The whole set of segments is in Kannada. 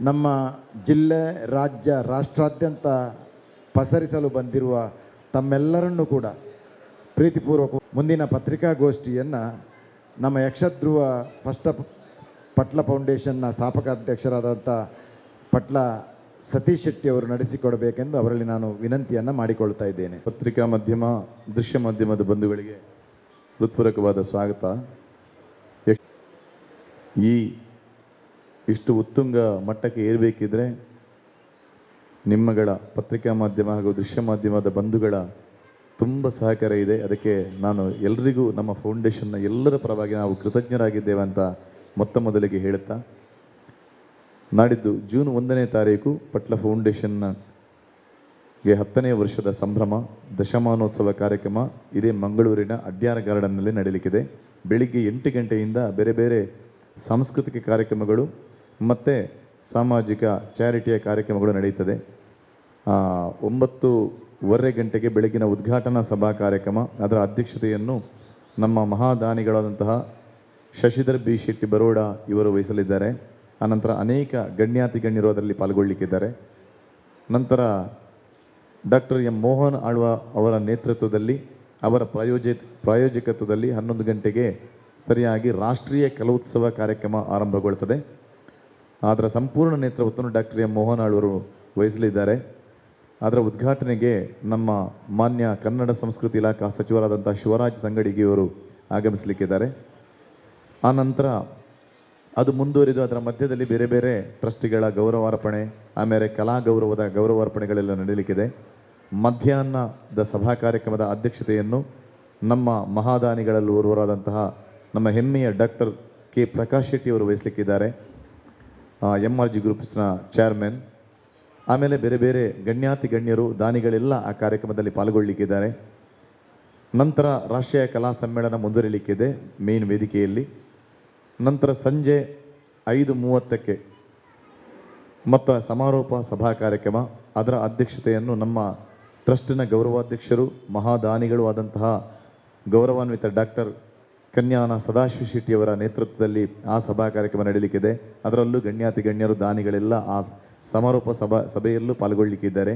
ನಮ್ಮ ಜಿಲ್ಲೆ, ರಾಜ್ಯ, ರಾಷ್ಟ್ರಾದ್ಯಂತ ಪಸರಿಸಲು ಬಂದಿರುವ ತಮ್ಮೆಲ್ಲರನ್ನೂ ಕೂಡ ಪ್ರೀತಿಪೂರ್ವಕ ಮುಂದಿನ ಪತ್ರಿಕಾಗೋಷ್ಠಿಯನ್ನು ನಮ್ಮ ಯಕ್ಷಧ್ರುವ ಫಸ್ಟ್ ಪಟ್ಲ ಫೌಂಡೇಶನ್ನ ಸ್ಥಾಪಕ ಅಧ್ಯಕ್ಷರಾದಂಥ ಪಟ್ಲ ಸತೀಶ್ ಶೆಟ್ಟಿ ಅವರು ನಡೆಸಿಕೊಡಬೇಕೆಂದು ಅವರಲ್ಲಿ ನಾನು ವಿನಂತಿಯನ್ನು ಮಾಡಿಕೊಳ್ತಾ ಇದ್ದೇನೆ. ಪತ್ರಿಕಾ ಮಾಧ್ಯಮ, ದೃಶ್ಯ ಮಾಧ್ಯಮದ ಬಂಧುಗಳಿಗೆ ಹೃತ್ಪೂರ್ವಕವಾದ ಸ್ವಾಗತ. ಈ ಇಷ್ಟು ಉತ್ತುಂಗ ಮಟ್ಟಕ್ಕೆ ಏರಬೇಕಿದ್ರೆ ನಿಮ್ಮಗಳ ಪತ್ರಿಕಾ ಮಾಧ್ಯಮ ಹಾಗೂ ದೃಶ್ಯ ಮಾಧ್ಯಮದ ಬಂಧುಗಳ ತುಂಬ ಸಹಕಾರ ಇದೆ. ಅದಕ್ಕೆ ನಾನು ಎಲ್ರಿಗೂ ನಮ್ಮ ಫೌಂಡೇಶನ್ನ ಎಲ್ಲರ ಪರವಾಗಿ ನಾವು ಕೃತಜ್ಞರಾಗಿದ್ದೇವೆ ಅಂತ ಮೊತ್ತ ಮೊದಲಿಗೆ ಹೇಳುತ್ತಾ, ನಾಡಿದ್ದು ಜೂನ್ ಒಂದನೇ ತಾರೀಕು ಪಟ್ಲ ಫೌಂಡೇಶನ್ನ ಗೆ ಹತ್ತನೇ ವರ್ಷದ ಸಂಭ್ರಮ, ದಶಮಾನೋತ್ಸವ ಕಾರ್ಯಕ್ರಮ ಇದೇ ಮಂಗಳೂರಿನ ಅಡ್ಯಾರ ಗಾರ್ಡನ್ನಲ್ಲಿ ನಡೆಯಲಿಕ್ಕಿದೆ ಬೆಳಿಗ್ಗೆ ಎಂಟು ಗಂಟೆಯಿಂದ ಬೇರೆ ಬೇರೆ ಸಾಂಸ್ಕೃತಿಕ ಕಾರ್ಯಕ್ರಮಗಳು ಮತ್ತು ಸಾಮಾಜಿಕ ಚಾರಿಟಿಯ ಕಾರ್ಯಕ್ರಮಗಳು ನಡೆಯುತ್ತದೆ. ಒಂಬತ್ತುವರೆ ಗಂಟೆಗೆ ಬೆಳಗಿನ ಉದ್ಘಾಟನಾ ಸಭಾ ಕಾರ್ಯಕ್ರಮ. ಅದರ ಅಧ್ಯಕ್ಷತೆಯನ್ನು ನಮ್ಮ ಮಹಾದಾನಿಗಳಾದಂತಹ ಶಶಿಧರ್ ಬಿ. ಶೆಟ್ಟಿ ಬರೋಡ ಇವರು ವಹಿಸಲಿದ್ದಾರೆ. ಆನಂತರ ಅನೇಕ ಗಣ್ಯಾತಿ ಗಣ್ಯರು ಅದರಲ್ಲಿ ಪಾಲ್ಗೊಳ್ಳಿಕ್ಕಿದ್ದಾರೆ. ನಂತರ ಡಾಕ್ಟರ್ ಎಂ. ಮೋಹನ್ ಆಳ್ವ ಅವರ ನೇತೃತ್ವದಲ್ಲಿ, ಅವರ ಪ್ರಾಯೋಜಿ, ಪ್ರಾಯೋಜಕತ್ವದಲ್ಲಿ ಹನ್ನೊಂದು ಗಂಟೆಗೆ ಸರಿಯಾಗಿ ರಾಷ್ಟ್ರೀಯ ಕಲೋತ್ಸವ ಕಾರ್ಯಕ್ರಮ ಆರಂಭಗೊಳ್ಳುತ್ತದೆ. ಅದರ ಸಂಪೂರ್ಣ ನೇತೃತ್ವವನ್ನು ಡಾಕ್ಟರ್ ಎಂ ಮೋಹನ್ ಆಳ್ವರು ವಹಿಸಲಿದ್ದಾರೆ. ಅದರ ಉದ್ಘಾಟನೆಗೆ ನಮ್ಮ ಮಾನ್ಯ ಕನ್ನಡ ಸಂಸ್ಕೃತಿ ಇಲಾಖಾ ಸಚಿವರಾದಂಥ ಶಿವರಾಜ್ ತಂಗಡಿಗೆಯವರು ಆಗಮಿಸಲಿಕ್ಕಿದ್ದಾರೆ. ಆ ನಂತರ ಅದು ಮುಂದುವರಿದು ಅದರ ಮಧ್ಯದಲ್ಲಿ ಬೇರೆ ಬೇರೆ ಟ್ರಸ್ಟಿಗಳ ಗೌರವಾರ್ಪಣೆ, ಆಮೇಲೆ ಕಲಾ ಗೌರವದ ಗೌರವಾರ್ಪಣೆಗಳೆಲ್ಲ ನಡೆಯಲಿಕ್ಕಿದೆ ಮಧ್ಯಾಹ್ನದ ಸಭಾ ಕಾರ್ಯಕ್ರಮದ ಅಧ್ಯಕ್ಷತೆಯನ್ನು ನಮ್ಮ ಮಹಾದಾನಿಗಳಲ್ಲಿ ಓರ್ವರಾದಂತಹ ನಮ್ಮ ಹೆಮ್ಮೆಯ ಡಾಕ್ಟರ್ ಕೆ ಪ್ರಕಾಶ್ ಶೆಟ್ಟಿಯವರು ವಹಿಸಲಿಕ್ಕಿದ್ದಾರೆ. ಎಂ ಆರ್ ಜಿ ಗ್ರೂಪ್ಸ್ನ ಚೇರ್ಮನ್ ಆಮೇಲೆ ಬೇರೆ ಬೇರೆ ಗಣ್ಯಾತಿ ಗಣ್ಯರು, ದಾನಿಗಳೆಲ್ಲ ಆ ಕಾರ್ಯಕ್ರಮದಲ್ಲಿ ಪಾಲ್ಗೊಳ್ಳಿಕ್ಕಿದ್ದಾರೆ. ನಂತರ ರಾಷ್ಟ್ರೀಯ ಕಲಾ ಸಮ್ಮೇಳನ ಮುಂದುವರಿಲಿಕ್ಕಿದೆ ಮೇನ್ ವೇದಿಕೆಯಲ್ಲಿ. ನಂತರ ಸಂಜೆ ಐದು ಮೂವತ್ತಕ್ಕೆ ಮತ್ತು ಸಮಾರೋಪ ಸಭಾ ಕಾರ್ಯಕ್ರಮ. ಅದರ ಅಧ್ಯಕ್ಷತೆಯನ್ನು ನಮ್ಮ ಟ್ರಸ್ಟಿನ ಗೌರವಾಧ್ಯಕ್ಷರು, ಮಹಾದಾನಿಗಳು ಆದಂತಹ ಗೌರವಾನ್ವಿತ ಡಾಕ್ಟರ್ ಕನ್ಯಾನ ಸದಾಶಿವ ಶೆಟ್ಟಿಯವರ ನೇತೃತ್ವದಲ್ಲಿ ಆ ಸಭಾ ಕಾರ್ಯಕ್ರಮ ನಡೀಲಿಕ್ಕಿದೆ. ಅದರಲ್ಲೂ ಗಣ್ಯಾತಿ ಗಣ್ಯರು, ದಾನಿಗಳೆಲ್ಲ ಆ ಸಮಾರೋಪ ಸಭಾ ಸಭೆಯಲ್ಲೂ ಪಾಲ್ಗೊಳ್ಳಿಕ್ಕಿದ್ದಾರೆ.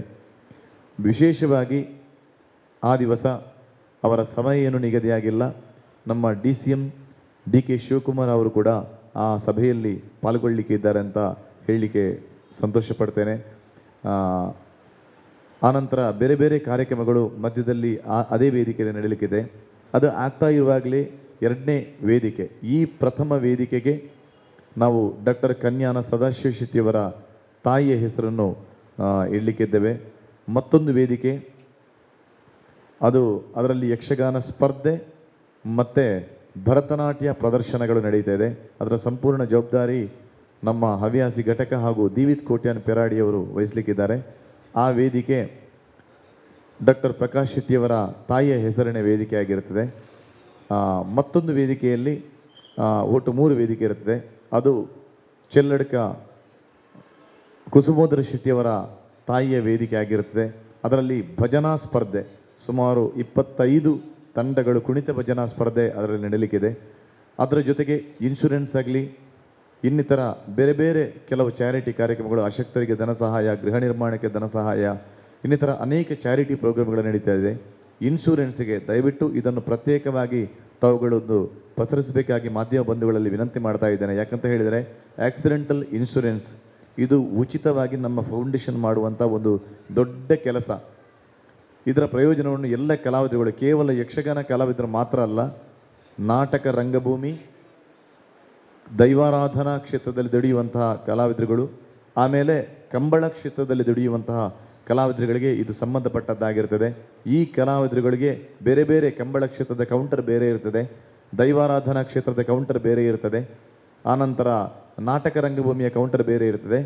ವಿಶೇಷವಾಗಿ ಆ ದಿವಸ ಅವರ ಸಮಯ ಏನು ನಿಗದಿಯಾಗಿಲ್ಲ ನಮ್ಮ D C M D K Shivakumar ಅವರು ಕೂಡ ಆ ಸಭೆಯಲ್ಲಿ ಪಾಲ್ಗೊಳ್ಳಲಿಕ್ಕೆ ಇದ್ದಾರೆ ಅಂತ ಹೇಳಲಿಕ್ಕೆ ಸಂತೋಷ ಪಡ್ತೇನೆ ಆನಂತರ ಬೇರೆ ಬೇರೆ ಕಾರ್ಯಕ್ರಮಗಳು ಮಧ್ಯದಲ್ಲಿ ಅದೇ ವೇದಿಕೆಯಲ್ಲಿ ನಡೀಲಿಕ್ಕಿದೆ. ಅದು ಆಗ್ತಾ ಇರುವಾಗಲೇ ಎರಡನೇ ವೇದಿಕೆ, ಈ ಪ್ರಥಮ ವೇದಿಕೆಗೆ ನಾವು ಡಾಕ್ಟರ್ ಕನ್ಯಾನ ಸದಾಶಿವ ಶೆಟ್ಟಿಯವರ ತಾಯಿಯ ಹೆಸರನ್ನು ಇಡಲಿಕ್ಕಿದ್ದೇವೆ. ಮತ್ತೊಂದು ವೇದಿಕೆ, ಅದು ಅದರಲ್ಲಿ ಯಕ್ಷಗಾನ ಸ್ಪರ್ಧೆ ಮತ್ತು ಭರತನಾಟ್ಯ ಪ್ರದರ್ಶನಗಳು ನಡೀತಾ ಇದೆ. ಅದರ ಸಂಪೂರ್ಣ ಜವಾಬ್ದಾರಿ ನಮ್ಮ ಹವ್ಯಾಸಿ ಘಟಕ ಹಾಗೂ ದೀವಿತ್ ಕೋಟ್ಯಾನ್ ಪೆರಾಡಿಯವರು ವಹಿಸಲಿಕ್ಕಿದ್ದಾರೆ. ಆ ವೇದಿಕೆ ಡಾಕ್ಟರ್ ಪ್ರಕಾಶ್ ಶೆಟ್ಟಿಯವರ ತಾಯಿಯ ಹೆಸರಿನ ವೇದಿಕೆ ಆಗಿರುತ್ತದೆ ಮತ್ತೊಂದು ವೇದಿಕೆಯಲ್ಲಿ ಒಟ್ಟು ಮೂರು ವೇದಿಕೆ ಇರುತ್ತದೆ. ಅದು ಚೆಲ್ಲಡ್ಕ ಕುಸುಮೋದರ ಶೆಟ್ಟಿಯವರ ತಾಯಿಯ ವೇದಿಕೆ ಆಗಿರುತ್ತದೆ. ಅದರಲ್ಲಿ ಭಜನಾ ಸ್ಪರ್ಧೆ, ಸುಮಾರು ಇಪ್ಪತ್ತೈದು ತಂಡಗಳು ಕುಣಿತ ಭಜನಾ ಸ್ಪರ್ಧೆ ಅದರಲ್ಲಿ ನಡೆಯಲಿಕ್ಕಿದೆ ಅದರ ಜೊತೆಗೆ ಇನ್ಶೂರೆನ್ಸ್ ಆಗಲಿ, ಇನ್ನಿತರ ಬೇರೆ ಬೇರೆ ಕೆಲವು ಚಾರಿಟಿ ಕಾರ್ಯಕ್ರಮಗಳು ಅಶಕ್ತರಿಗೆ ಧನ ಸಹಾಯ, ಗೃಹ ನಿರ್ಮಾಣಕ್ಕೆ ಧನ ಸಹಾಯ, ಇನ್ನಿತರ ಅನೇಕ ಚಾರಿಟಿ ಪ್ರೋಗ್ರಾಮ್ಗಳು ನಡೀತಾ ಇದೆ. ಇನ್ಶೂರೆನ್ಸ್ಗೆ ದಯವಿಟ್ಟು ಇದನ್ನು ಪ್ರತ್ಯೇಕವಾಗಿ ತಾವುಗಳೊಂದು ಪಸರಿಸಬೇಕಾಗಿ ಮಾಧ್ಯಮ ಬಂಧುಗಳಲ್ಲಿ ವಿನಂತಿ ಮಾಡ್ತಾ ಇದ್ದೇನೆ. ಯಾಕಂತ ಹೇಳಿದರೆ, ಆಕ್ಸಿಡೆಂಟಲ್ ಇನ್ಶೂರೆನ್ಸ್ ಇದು ಉಚಿತವಾಗಿ ನಮ್ಮ ಫೌಂಡೇಶನ್ ಮಾಡುವಂಥ ಒಂದು ದೊಡ್ಡ ಕೆಲಸ. ಇದರ ಪ್ರಯೋಜನವನ್ನು ಎಲ್ಲ ಕಲಾವಿದರುಗಳು, ಕೇವಲ ಯಕ್ಷಗಾನ ಕಲಾವಿದರು ಮಾತ್ರ ಅಲ್ಲ, ನಾಟಕ ರಂಗಭೂಮಿ, ದೈವಾರಾಧನಾ ಕ್ಷೇತ್ರದಲ್ಲಿ ದುಡಿಯುವಂತಹ ಕಲಾವಿದರುಗಳು, ಆಮೇಲೆ ಕಂಬಳ ಕ್ಷೇತ್ರದಲ್ಲಿ ದುಡಿಯುವಂತಹ ಕಲಾವಿದರುಗಳಿಗೆ ಇದು ಸಂಬಂಧಪಟ್ಟದ್ದಾಗಿರ್ತದೆ ಈ ಕಲಾವಿದರುಗಳಿಗೆ ಬೇರೆ ಬೇರೆ ಕಂಬಳ ಕ್ಷೇತ್ರದ ಕೌಂಟರ್ ಬೇರೆ ಇರ್ತದೆ. ದೈವಾರಾಧನಾ ಕ್ಷೇತ್ರದ ಕೌಂಟರ್ ಬೇರೆ ಇರ್ತದೆ. ಆನಂತರ ನಾಟಕ ರಂಗಭೂಮಿಯ ಕೌಂಟರ್ ಬೇರೆ ಇರ್ತದೆ.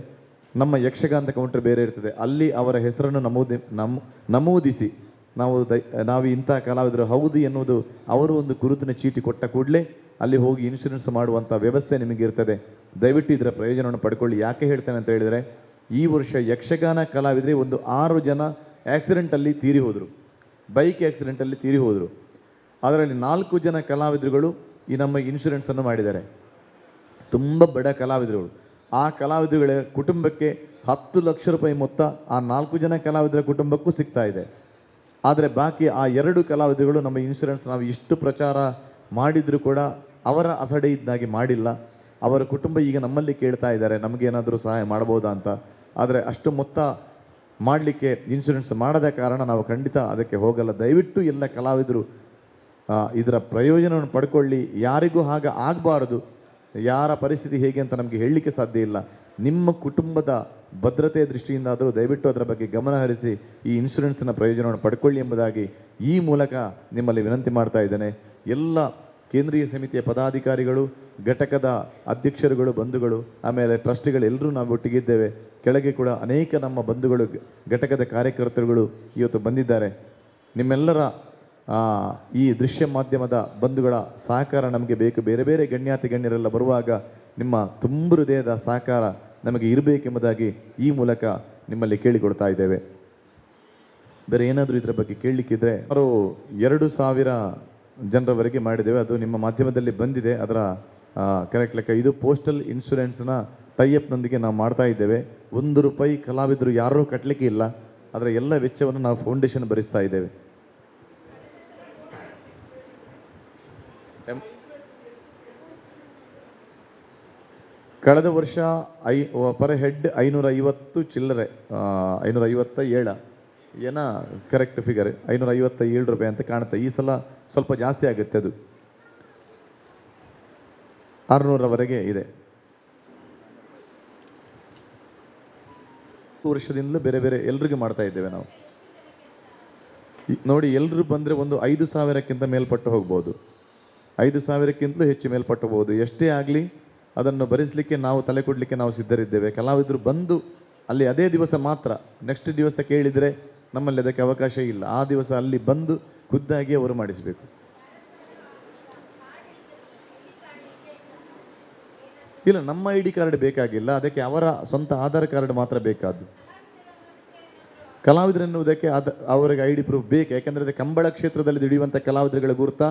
ನಮ್ಮ ಯಕ್ಷಗಾನದ ಕೌಂಟರ್ ಬೇರೆ ಇರ್ತದೆ. ಅಲ್ಲಿ ಅವರ ಹೆಸರನ್ನು ನಮೂದಿ, ನಮ್, ನಮೂದಿಸಿ ನಾವು ದೈ, ನಾವು ಇಂಥ ಕಲಾವಿದರು ಹೌದು ಎನ್ನುವುದು ಅವರು ಒಂದು ಗುರುತಿನ ಚೀಟಿ ಕೊಟ್ಟ ಕೂಡಲೇ ಅಲ್ಲಿ ಹೋಗಿ ಇನ್ಶೂರೆನ್ಸ್ ಮಾಡುವಂಥ ವ್ಯವಸ್ಥೆ ನಿಮಗಿರ್ತದೆ. ದಯವಿಟ್ಟು ಇದರ ಪ್ರಯೋಜನವನ್ನು ಪಡ್ಕೊಳ್ಳಿ. ಯಾಕೆ ಹೇಳ್ತೇನೆ ಅಂತ ಹೇಳಿದರೆ ಈ ವರ್ಷ ಯಕ್ಷಗಾನ ಕಲಾವಿದರೆ ಒಂದು ಆರು ಜನ ಆಕ್ಸಿಡೆಂಟಲ್ಲಿ ತೀರಿ ಹೋದರು. ಬೈಕ್ ಆಕ್ಸಿಡೆಂಟಲ್ಲಿ ತೀರಿ ಹೋದರು. ಅದರಲ್ಲಿ ನಾಲ್ಕು ಜನ ಕಲಾವಿದರುಗಳು ಈ ನಮ್ಮ ಇನ್ಶೂರೆನ್ಸನ್ನು ಮಾಡಿದ್ದಾರೆ. ತುಂಬ ಬಡ ಕಲಾವಿದರುಗಳು. ಆ ಕಲಾವಿದರುಗಳ ಕುಟುಂಬಕ್ಕೆ ಹತ್ತು ಲಕ್ಷ ರೂಪಾಯಿ ಮೊತ್ತ ಆ ನಾಲ್ಕು ಜನ ಕಲಾವಿದರ ಕುಟುಂಬಕ್ಕೂ ಸಿಗ್ತಾ ಇದೆ. ಆದರೆ ಬಾಕಿ ಆ ಎರಡು ಕಲಾವಿದರುಗಳು ನಮ್ಮ ಇನ್ಶೂರೆನ್ಸ್ ನಾವು ಇಷ್ಟು ಪ್ರಚಾರ ಮಾಡಿದರೂ ಕೂಡ ಅವರ ಅಸಡೆ ಇದ್ದಾಗಿ ಮಾಡಿಲ್ಲ. ಅವರ ಕುಟುಂಬ ಈಗ ನಮ್ಮಲ್ಲಿ ಕೇಳ್ತಾ ಇದ್ದಾರೆ ನಮಗೇನಾದರೂ ಸಹಾಯ ಮಾಡ್ಬೋದಾ ಅಂತ. ಆದರೆ ಅಷ್ಟು ಮೊತ್ತ ಮಾಡಲಿಕ್ಕೆ ಇನ್ಶೂರೆನ್ಸ್ ಮಾಡದ ಕಾರಣ ನಾವು ಖಂಡಿತ ಅದಕ್ಕೆ ಹೋಗಲ್ಲ. ದಯವಿಟ್ಟು ಎಲ್ಲ ಕಲಾವಿದರು ಇದರ ಪ್ರಯೋಜನವನ್ನು ಪಡ್ಕೊಳ್ಳಿ. ಯಾರಿಗೂ ಹಾಗೆ ಆಗಬಾರದು. ಯಾರ ಪರಿಸ್ಥಿತಿ ಹೇಗೆ ಅಂತ ನಮಗೆ ಹೇಳಲಿಕ್ಕೆ ಸಾಧ್ಯ ಇಲ್ಲ. ನಿಮ್ಮ ಕುಟುಂಬದ ಭದ್ರತೆಯ ದೃಷ್ಟಿಯಿಂದಾದರೂ ದಯವಿಟ್ಟು ಅದರ ಬಗ್ಗೆ ಗಮನ ಹರಿಸಿ ಈ ಇನ್ಶೂರೆನ್ಸ್ನ ಪ್ರಯೋಜನವನ್ನು ಪಡ್ಕೊಳ್ಳಿ ಎಂಬುದಾಗಿ ಈ ಮೂಲಕ ನಿಮ್ಮಲ್ಲಿ ವಿನಂತಿ ಮಾಡ್ತಾ ಇದ್ದೇನೆ. ಎಲ್ಲ ಕೇಂದ್ರೀಯ ಸಮಿತಿಯ ಪದಾಧಿಕಾರಿಗಳು, ಘಟಕದ ಅಧ್ಯಕ್ಷರುಗಳು, ಬಂಧುಗಳು, ಆಮೇಲೆ ಟ್ರಸ್ಟಿಗಳು ಎಲ್ಲರೂ ನಾವು ಒಟ್ಟಿಗಿದ್ದೇವೆ ಕೆಳಗೆ ಕೂಡ ಅನೇಕ ನಮ್ಮ ಬಂಧುಗಳು, ಘಟಕದ ಕಾರ್ಯಕರ್ತರುಗಳು ಇವತ್ತು ಬಂದಿದ್ದಾರೆ. ನಿಮ್ಮೆಲ್ಲರ ಈ ದೃಶ್ಯ ಮಾಧ್ಯಮದ ಬಂಧುಗಳ ಸಹಕಾರ ನಮಗೆ ಬೇಕು. ಬೇರೆ ಬೇರೆ ಗಣ್ಯಾತಿ ಗಣ್ಯರೆಲ್ಲ ಬರುವಾಗ ನಿಮ್ಮ ತುಂಬು ಹೃದಯದ ಸಹಕಾರ ನಮಗೆ ಇರಬೇಕೆಂಬುದಾಗಿ ಈ ಮೂಲಕ ನಿಮ್ಮಲ್ಲಿ ಕೇಳಿಕೊಡ್ತಾ ಇದ್ದೇವೆ. ಬೇರೆ ಏನಾದರೂ ಇದರ ಬಗ್ಗೆ ಕೇಳಲಿಕ್ಕಿದ್ರೆ ಅವರು ಎರಡು ಸಾವಿರ ಜನರವರೆಗೆ ಮಾಡಿದ್ದೇವೆ. ಅದು ನಿಮ್ಮ ಮಾಧ್ಯಮದಲ್ಲಿ ಬಂದಿದೆ. ಅದರ ಕರೆಕ್ಟ್ ಲೆಕ್ಕ. ಇದು ಪೋಸ್ಟಲ್ ಇನ್ಶೂರೆನ್ಸ್ನ ಟೈಅಪ್ನೊಂದಿಗೆ ನಾವು ಮಾಡ್ತಾ ಇದ್ದೇವೆ. ಒಂದು ರೂಪಾಯಿ ಕಲಾವಿದರು ಯಾರೂ ಕಟ್ಟಲಿಕ್ಕೆ ಇಲ್ಲ. ಅದರ ಎಲ್ಲ ವೆಚ್ಚವನ್ನು ನಾವು ಫೌಂಡೇಶನ್ ಭರಿಸ್ತಾ ಇದ್ದೇವೆ. ಕಳೆದ ವರ್ಷ ಐ ಪರ್ ಹೆಡ್ ಐನೂರ ಐವತ್ತು ಚಿಲ್ಲರೆ ಐನೂರ ಐವತ್ತ ಏಳ ಏನ ಕರೆಕ್ಟ್ ಫಿಗರ್? ಐನೂರ ಐವತ್ತ ಏಳು ರೂಪಾಯಿ ಅಂತ ಕಾಣುತ್ತೆ. ಈ ಸಲ ಸ್ವಲ್ಪ ಜಾಸ್ತಿ ಆಗುತ್ತೆ ಅದು. ಆರುನೂರವರೆಗೆ ಇದೆ. ವರ್ಷದಿಂದಲೂ ಬೇರೆ ಬೇರೆ ಎಲ್ರಿಗೂ ಮಾಡ್ತಾ ಇದ್ದೇವೆ ನಾವು. ನೋಡಿ ಎಲ್ಲರೂ ಬಂದರೆ ಒಂದು ಐದು ಸಾವಿರಕ್ಕಿಂತ ಮೇಲ್ಪಟ್ಟು ಹೋಗ್ಬೋದು. ಐದು ಸಾವಿರಕ್ಕಿಂತಲೂ ಹೆಚ್ಚು ಮೇಲ್ಪಟ್ಟು ಹೋಗ್ಬೋದು. ಎಷ್ಟೇ ಆಗಲಿ ಅದನ್ನು ಭರಿಸಲಿಕ್ಕೆ ನಾವು ತಲೆ ಕೊಡಲಿಕ್ಕೆ ನಾವು ಸಿದ್ಧರಿದ್ದೇವೆ. ಕಲಾವಿದರು ಬಂದು ಅಲ್ಲಿ ಅದೇ ದಿವಸ ಮಾತ್ರ ನೆಕ್ಸ್ಟ್ ದಿವಸ ಕೇಳಿದರೆ ನಮ್ಮಲ್ಲಿ ಅದಕ್ಕೆ ಅವಕಾಶ ಇಲ್ಲ. ಆ ದಿವಸ ಅಲ್ಲಿ ಬಂದು ಖುದ್ದಾಗಿ ಅವರು ಮಾಡಿಸಬೇಕು. ಇಲ್ಲ, ನಮ್ಮ ಐ ಡಿ ಕಾರ್ಡ್ ಬೇಕಾಗಿಲ್ಲ, ಅದಕ್ಕೆ ಅವರ ಸ್ವಂತ ಆಧಾರ್ ಕಾರ್ಡ್ ಮಾತ್ರ ಬೇಕಾದ್ದು. ಕಲಾವಿದರೆನ್ನುವುದಕ್ಕೆ ಅದ ಅವರಿಗೆ ಐ ಡಿ ಪ್ರೂಫ್ ಬೇಕು, ಯಾಕೆಂದರೆ ಕಂಬಳ ಕ್ಷೇತ್ರದಲ್ಲಿ ದುಡಿಯುವಂಥ ಕಲಾವಿದರುಗಳ ಗುರುತ.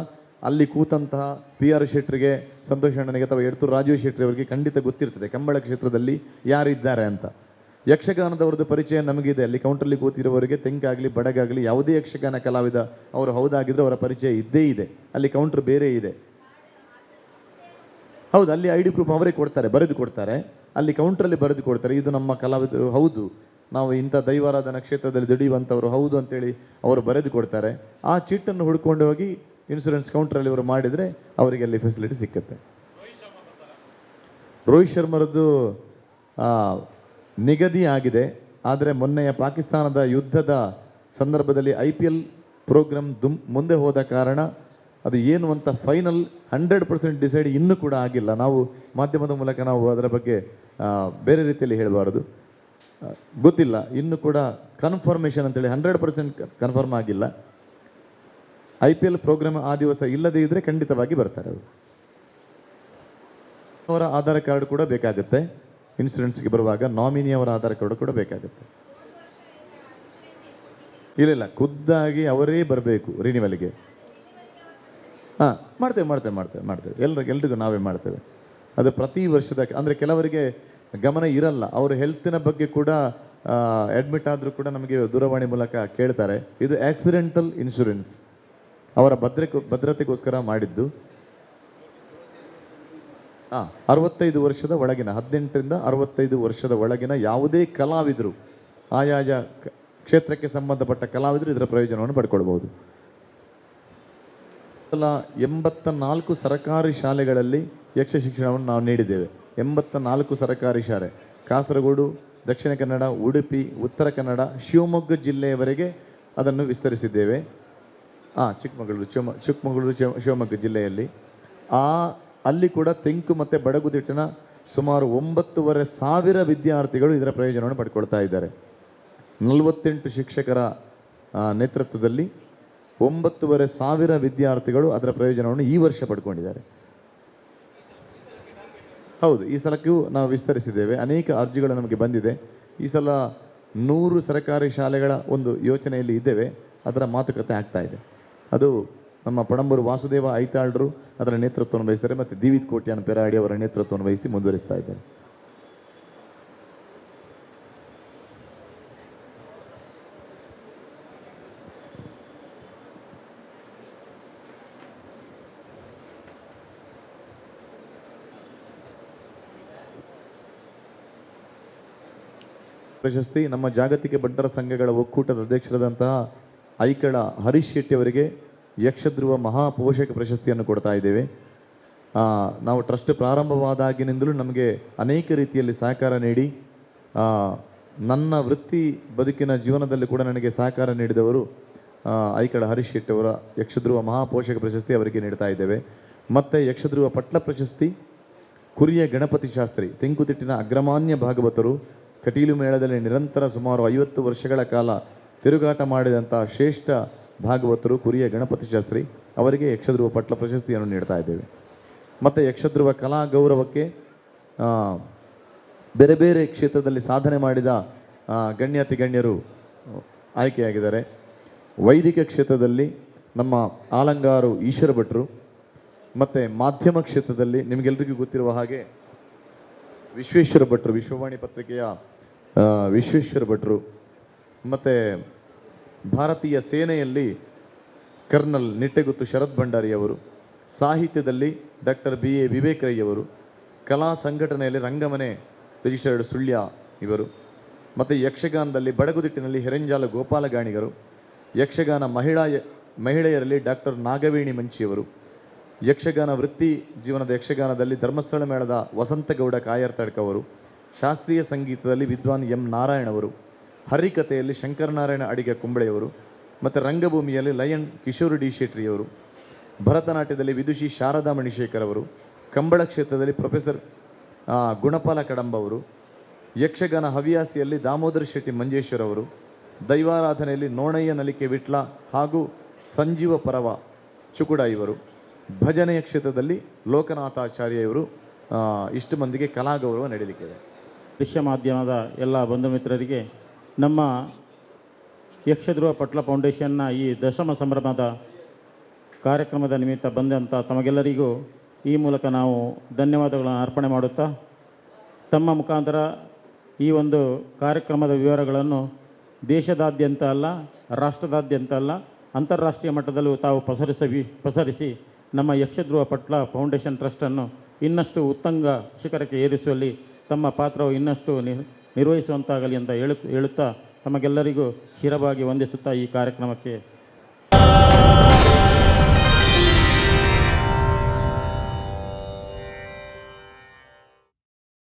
ಅಲ್ಲಿ ಕೂತಂತಹ ಪಿ ಆರ್ ಶೆಟ್ರಿಗೆ, ಸಂತೋಷ್ ಅಣ್ಣನಿಗೆ ಅಥವಾ ಎಡ್ತೂರು ರಾಜೀವ್ ಶೆಟ್ಟಿ ಅವರಿಗೆ ಖಂಡಿತ ಗೊತ್ತಿರ್ತದೆ, ಕಂಬಳ ಕ್ಷೇತ್ರದಲ್ಲಿ ಯಾರಿದ್ದಾರೆ ಅಂತ. ಯಕ್ಷಗಾನದವ್ರದ್ದು ಪರಿಚಯ ನಮಗಿದೆ, ಅಲ್ಲಿ ಕೌಂಟರ್ಲಿ ಕೂತಿರುವವರಿಗೆ ತೆಂಕಾಗಲಿ, ಬಡಗಾಗಲಿ, ಯಾವುದೇ ಯಕ್ಷಗಾನ ಕಲಾವಿದ, ಅವರು ಹೌದಾಗಿದ್ರೆ ಅವರ ಪರಿಚಯ ಇದ್ದೇ ಇದೆ. ಅಲ್ಲಿ ಕೌಂಟರ್ ಬೇರೆ ಇದೆ. ಹೌದು, ಅಲ್ಲಿ ಐ ಡಿ ಪ್ರೂಫ್ ಅವರೇ ಕೊಡ್ತಾರೆ, ಬರೆದು ಕೊಡ್ತಾರೆ. ಅಲ್ಲಿ ಕೌಂಟ್ರಲ್ಲಿ ಬರೆದು ಕೊಡ್ತಾರೆ, ಇದು ನಮ್ಮ ಕಲಾವಿದರು ಹೌದು. ನಾವು ಇಂಥ ದೈವಾರಾಧನಾ ಕ್ಷೇತ್ರದಲ್ಲಿ ದುಡಿಯುವಂಥವ್ರು ಹೌದು ಅಂತೇಳಿ ಅವರು ಬರೆದು ಕೊಡ್ತಾರೆ. ಆ ಚಿಟ್ಟನ್ನು ಹುಡ್ಕೊಂಡು ಹೋಗಿ ಇನ್ಶೂರೆನ್ಸ್ ಕೌಂಟ್ರಲ್ಲಿ ಇವರು ಮಾಡಿದರೆ ಅವರಿಗೆ ಅಲ್ಲಿ ಫೆಸಿಲಿಟಿ ಸಿಕ್ಕುತ್ತೆ. ರೋಹಿತ್ ಶರ್ಮರದ್ದು ನಿಗದಿ ಆಗಿದೆ. ಆದರೆ ಮೊನ್ನೆಯ ಪಾಕಿಸ್ತಾನದ ಯುದ್ಧದ ಸಂದರ್ಭದಲ್ಲಿ ಐ ಪಿ ಎಲ್ ಪ್ರೋಗ್ರಾಮ್ ದುಮ್, ಮುಂದೆ ಹೋದ ಕಾರಣ ಅದು ಏನು ಅಂತ ಫೈನಲ್ ಹಂಡ್ರೆಡ್ ಪರ್ಸೆಂಟ್ ಡಿಸೈಡ್ ಇನ್ನೂ ಕೂಡ ಆಗಿಲ್ಲ. ನಾವು ಮಾಧ್ಯಮದ ಮೂಲಕ ನಾವು ಅದರ ಬಗ್ಗೆ ಬೇರೆ ರೀತಿಯಲ್ಲಿ ಹೇಳಬಾರದು. ಗೊತ್ತಿಲ್ಲ. ಇನ್ನು ಕೂಡ ಕನ್ಫರ್ಮೇಷನ್ ಅಂತೇಳಿ ಹಂಡ್ರೆಡ್ ಪರ್ಸೆಂಟ್ ಕನ್ಫರ್ಮ್ ಆಗಿಲ್ಲ. ಐ ಪಿ ಎಲ್ ಪ್ರೋಗ್ರಾಮ್ ಆ ದಿವಸ ಇಲ್ಲದೇ ಇದ್ರೆ ಖಂಡಿತವಾಗಿ ಬರ್ತಾರೆ ಅವರು. ಅವರ ಆಧಾರ್ ಕಾರ್ಡ್ ಕೂಡ ಬೇಕಾಗುತ್ತೆ. ಇನ್ಶೂರೆನ್ಸ್ಗೆ ಬರುವಾಗ ನಾಮಿನಿ ಅವರ ಆಧಾರ್ ಕಾರ್ಡ್ ಕೂಡ ಬೇಕಾಗುತ್ತೆ. ಇಲ್ಲ ಇಲ್ಲ. ಖುದ್ದಾಗಿ ಅವರೇ ಬರಬೇಕು ರಿನಿವಲ್ಗೆ. ಹಾಂ, ಮಾಡ್ತೇವೆ ಮಾಡ್ತೇವೆ ಮಾಡ್ತೇವೆ ಮಾಡ್ತೇವೆ. ಎಲ್ಲರಿಗೂ ಎಲ್ರಿಗೂ ನಾವೇ ಮಾಡ್ತೇವೆ. ಅದು ಪ್ರತಿ ವರ್ಷದ ಅಂದರೆ ಕೆಲವರಿಗೆ ಗಮನ ಇರಲ್ಲ. ಅವರ ಹೆಲ್ತಿನ ಬಗ್ಗೆ ಕೂಡ ಅಡ್ಮಿಟ್ ಆದರೂ ಕೂಡ ನಮಗೆ ದೂರವಾಣಿ ಮೂಲಕ ಕೇಳ್ತಾರೆ. ಇದು ಆಕ್ಸಿಡೆಂಟಲ್ ಇನ್ಶೂರೆನ್ಸ್ ಅವರ ಭದ್ರ ಭದ್ರತೆಗೋಸ್ಕರ ಮಾಡಿದ್ದು. ಹಾಂ ಅರವತ್ತೈದು ವರ್ಷದ ಒಳಗಿನ, ಹದಿನೆಂಟರಿಂದ ಅರವತ್ತೈದು ವರ್ಷದ ಒಳಗಿನ ಯಾವುದೇ ಕಲಾವಿದರು, ಆಯಾಯ ಕ್ಷೇತ್ರಕ್ಕೆ ಸಂಬಂಧಪಟ್ಟ ಕಲಾವಿದರು ಇದರ ಪ್ರಯೋಜನವನ್ನು ಪಡ್ಕೊಳ್ಬಹುದು. ಸಲ ಎಂಬತ್ತ ನಾಲ್ಕು ಸರಕಾರಿ ಶಾಲೆಗಳಲ್ಲಿ ಯಕ್ಷ ಶಿಕ್ಷಣವನ್ನು ನಾವು ನೀಡಿದ್ದೇವೆ. ಎಂಬತ್ತ ನಾಲ್ಕು ಸರಕಾರಿ ಶಾಲೆ. ಕಾಸರಗೋಡು, ದಕ್ಷಿಣ ಕನ್ನಡ, ಉಡುಪಿ, ಉತ್ತರ ಕನ್ನಡ, ಶಿವಮೊಗ್ಗ ಜಿಲ್ಲೆಯವರೆಗೆ ಅದನ್ನು ವಿಸ್ತರಿಸಿದ್ದೇವೆ. ಆ, ಚಿಕ್ಕಮಗಳೂರು, ಶಿವಮ, ಚಿಕ್ಕಮಗಳೂರು ಶಿವಮೊಗ್ಗ ಜಿಲ್ಲೆಯಲ್ಲಿ. ಆ, ಅಲ್ಲಿ ಕೂಡ ತೆಂಕು ಮತ್ತು ಬಡಗುದಿಟ್ಟಿನ ಸುಮಾರು ಒಂಬತ್ತುವರೆ ಸಾವಿರ ವಿದ್ಯಾರ್ಥಿಗಳು ಇದರ ಪ್ರಯೋಜನವನ್ನು ಪಡ್ಕೊಳ್ತಾ ಇದ್ದಾರೆ. ನಲವತ್ತೆಂಟು ಶಿಕ್ಷಕರ ನೇತೃತ್ವದಲ್ಲಿ ಒಂಬತ್ತುವರೆ ಸಾವಿರ ವಿದ್ಯಾರ್ಥಿಗಳು ಅದರ ಪ್ರಯೋಜನವನ್ನು ಈ ವರ್ಷ ಪಡ್ಕೊಂಡಿದ್ದಾರೆ. ಹೌದು, ಈ ಸಲಕ್ಕೂ ನಾವು ವಿಸ್ತರಿಸಿದ್ದೇವೆ. ಅನೇಕ ಅರ್ಜಿಗಳು ನಮಗೆ ಬಂದಿದೆ. ಈ ಸಲ ನೂರು ಸರ್ಕಾರಿ ಶಾಲೆಗಳ ಒಂದು ಯೋಚನೆಯಲ್ಲಿ ಇದ್ದೇವೆ. ಅದರ ಮಾತುಕತೆ ಆಗ್ತಾ ಇದೆ. ಅದು ನಮ್ಮ ಪಣಂಬೂರು ವಾಸುದೇವ ಐತಾಳ್ರು ಅದರ ನೇತೃತ್ವವನ್ನು ವಹಿಸ್ತಾರೆ ಮತ್ತು ದಿವಿತ್ ಕೋಟ್ಯಾನ್ ಪೆರಾಡಿ ಅವರ ನೇತೃತ್ವವನ್ನು ವಹಿಸಿ ಮುಂದುವರಿಸ್ತಾ ಇದ್ದಾರೆ. ಪ್ರಶಸ್ತಿ ನಮ್ಮ ಜಾಗತಿಕ ಬಂಟರ ಸಂಘಗಳ ಒಕ್ಕೂಟದ ಅಧ್ಯಕ್ಷರಾದಂತಹ ಐಕಳ ಹರೀಶ್ ಶೆಟ್ಟಿ ಅವರಿಗೆ ಯಕ್ಷಧ್ರುವ ಮಹಾಪೋಷಕ ಪ್ರಶಸ್ತಿಯನ್ನು ಕೊಡ್ತಾ ಇದ್ದೇವೆ. ನಾವು ಟ್ರಸ್ಟ್ ಪ್ರಾರಂಭವಾದಾಗಿನಿಂದಲೂ ನಮಗೆ ಅನೇಕ ರೀತಿಯಲ್ಲಿ ಸಹಕಾರ ನೀಡಿ ನನ್ನ ವೃತ್ತಿ ಬದುಕಿನ ಜೀವನದಲ್ಲಿ ಕೂಡ ನನಗೆ ಸಹಕಾರ ನೀಡಿದವರು ಐಕಳ ಹರೀಶ್ ಶೆಟ್ಟಿ ಅವರ ಯಕ್ಷಧ್ರುವ ಮಹಾಪೋಷಕ ಪ್ರಶಸ್ತಿ ಅವರಿಗೆ ನೀಡ್ತಾ ಇದ್ದೇವೆ. ಮತ್ತು ಯಕ್ಷಧ್ರುವ ಪಟ್ಲ ಪ್ರಶಸ್ತಿ, ಕುರಿಯ ಗಣಪತಿ ಶಾಸ್ತ್ರಿ, ತೆಂಕುತಿಟ್ಟಿನ ಅಗ್ರಮಾನ್ಯ ಭಾಗವತರು ಕಟೀಲು ಮೇಳದಲ್ಲಿ ನಿರಂತರ ಸುಮಾರು ಐವತ್ತು ವರ್ಷಗಳ ಕಾಲ ತಿರುಗಾಟ ಮಾಡಿದಂಥ ಶ್ರೇಷ್ಠ ಭಾಗವತರು ಕುರಿಯ ಗಣಪತಿ ಶಾಸ್ತ್ರಿ, ಅವರಿಗೆ ಯಕ್ಷಧ್ರುವ ಪಟ್ಲ ಪ್ರಶಸ್ತಿಯನ್ನು ನೀಡ್ತಾ ಇದ್ದೇವೆ. ಮತ್ತು ಯಕ್ಷಧ್ರುವ ಕಲಾ ಗೌರವಕ್ಕೆ ಬೇರೆ ಬೇರೆ ಕ್ಷೇತ್ರದಲ್ಲಿ ಸಾಧನೆ ಮಾಡಿದ ಗಣ್ಯಾತಿ ಗಣ್ಯರು ಆಯ್ಕೆಯಾಗಿದ್ದಾರೆ. ವೈದಿಕ ಕ್ಷೇತ್ರದಲ್ಲಿ ನಮ್ಮ ಆಲಂಗಾರು ಈಶ್ವರ ಭಟ್ರು ಮತ್ತು ಮಾಧ್ಯಮ ಕ್ಷೇತ್ರದಲ್ಲಿ ನಿಮಗೆಲ್ಲರಿಗೂ ಗೊತ್ತಿರುವ ಹಾಗೆ ವಿಶ್ವೇಶ್ವರ ಭಟ್ರು, ವಿಶ್ವವಾಣಿ ಪತ್ರಿಕೆಯ ವಿಶ್ವೇಶ್ವರ ಭಟ್ರು, ಮತ್ತು ಭಾರತೀಯ ಸೇನೆಯಲ್ಲಿ ಕರ್ನಲ್ ನಿಟ್ಟೆಗುತ್ತು ಶರತ್ ಭಂಡಾರಿಯವರು ಸಾಹಿತ್ಯದಲ್ಲಿ doctor B A Vivek Rai ಅವರು, ಕಲಾ ಸಂಘಟನೆಯಲ್ಲಿ ರಂಗಮನೆ ರಿಜಿಸ್ಟರ್ಡ್ ಸುಳ್ಯ ಇವರು, ಮತ್ತು ಯಕ್ಷಗಾನದಲ್ಲಿ ಬಡಗುದಿಟ್ಟಿನಲ್ಲಿ ಹೆರೆಂಜಾಲ ಗೋಪಾಲಗಾಣಿಗರು, ಯಕ್ಷಗಾನ ಮಹಿಳಾ, ಮಹಿಳೆಯರಲ್ಲಿ ಡಾಕ್ಟರ್ ನಾಗವೇಣಿ ಮಂಚಿಯವರು ಯಕ್ಷಗಾನ ವೃತ್ತಿ ಜೀವನದ ಯಕ್ಷಗಾನದಲ್ಲಿ ಧರ್ಮಸ್ಥಳ ಮೇಳದ ವಸಂತಗೌಡ ಕಾಯರ್ತಡ್ಕವರು ಶಾಸ್ತ್ರೀಯ ಸಂಗೀತದಲ್ಲಿ ವಿದ್ವಾನ್ ಎಂ ನಾರಾಯಣವರು ಹರಿಕಥೆಯಲ್ಲಿ ಶಂಕರನಾರಾಯಣ ಅಡಿಗ ಕುಂಬಳೆಯವರು ಮತ್ತು ರಂಗಭೂಮಿಯಲ್ಲಿ ಲಯನ್ ಕಿಶೋರ್ ಡಿ ಶೆಟ್ರಿಯವರು ಭರತನಾಟ್ಯದಲ್ಲಿ ವಿದುಷಿ ಶಾರದಾ ಮಣಿಶೇಖರ್ ಅವರು, ಕಂಬಳ ಕ್ಷೇತ್ರದಲ್ಲಿ ಪ್ರೊಫೆಸರ್ ಗುಣಪಾಲ ಕಡಂಬ ಅವರು, ಯಕ್ಷಗಾನ ಹವ್ಯಾಸಿಯಲ್ಲಿ ದಾಮೋದರ ಶೆಟ್ಟಿ ಮಂಜೇಶ್ವರ್ ಅವರು, ದೈವಾರಾಧನೆಯಲ್ಲಿ ನೋಣಯ್ಯ ನಲಿಕೆ ವಿಟ್ಲ ಹಾಗೂ ಸಂಜೀವ ಪರವ ಚುಕುಡ ಇವರು. ಭಜನೆಯ ಕ್ಷೇತ್ರದಲ್ಲಿ ಲೋಕನಾಥಾಚಾರ್ಯ ಇವರು ಆ, ಇಷ್ಟು ಮಂದಿಗೆ ಕಲಾಗೌರವ ನಡೀಲಿಕ್ಕಿದೆ. ದೃಶ್ಯ ಮಾಧ್ಯಮದ ಎಲ್ಲ ಬಂಧು ಮಿತ್ರರಿಗೆ ನಮ್ಮ ಯಕ್ಷಧ್ರುವ ಪಟ್ಲ ಫೌಂಡೇಶನ್ನ ಈ ದಶಮ ಸಂಭ್ರಮದ ಕಾರ್ಯಕ್ರಮದ ನಿಮಿತ್ತ ಬಂದಂಥ ತಮಗೆಲ್ಲರಿಗೂ ಈ ಮೂಲಕ ನಾವು ಧನ್ಯವಾದಗಳನ್ನು ಅರ್ಪಣೆ ಮಾಡುತ್ತಾ ತಮ್ಮ ಮುಖಾಂತರ ಈ ಒಂದು ಕಾರ್ಯಕ್ರಮದ ವಿವರಗಳನ್ನು ದೇಶದಾದ್ಯಂತ ಅಲ್ಲ ರಾಷ್ಟ್ರದಾದ್ಯಂತ ಅಲ್ಲ ಅಂತಾರಾಷ್ಟ್ರೀಯ ಮಟ್ಟದಲ್ಲೂ ತಾವು ಪಸರಿಸಿ ಪಸರಿಸಿ ನಮ್ಮ ಯಕ್ಷಧ್ರುವ ಪಟ್ಲ ಫೌಂಡೇಶನ್ ಟ್ರಸ್ಟನ್ನು ಇನ್ನಷ್ಟು ಉತ್ತಂಗ ಶಿಖರಕ್ಕೆ ಏರಿಸುವಲ್ಲಿ ತಮ್ಮ ಪಾತ್ರವು ಇನ್ನಷ್ಟು ನಿರ್ವಹಿಸುವಂತಾಗಲಿ ಅಂತ ಹೇಳು ಹೇಳುತ್ತಾ ತಮಗೆಲ್ಲರಿಗೂ ಶಿರವಾಗಿ ವಂದಿಸುತ್ತಾ ಈ ಕಾರ್ಯಕ್ರಮಕ್ಕೆ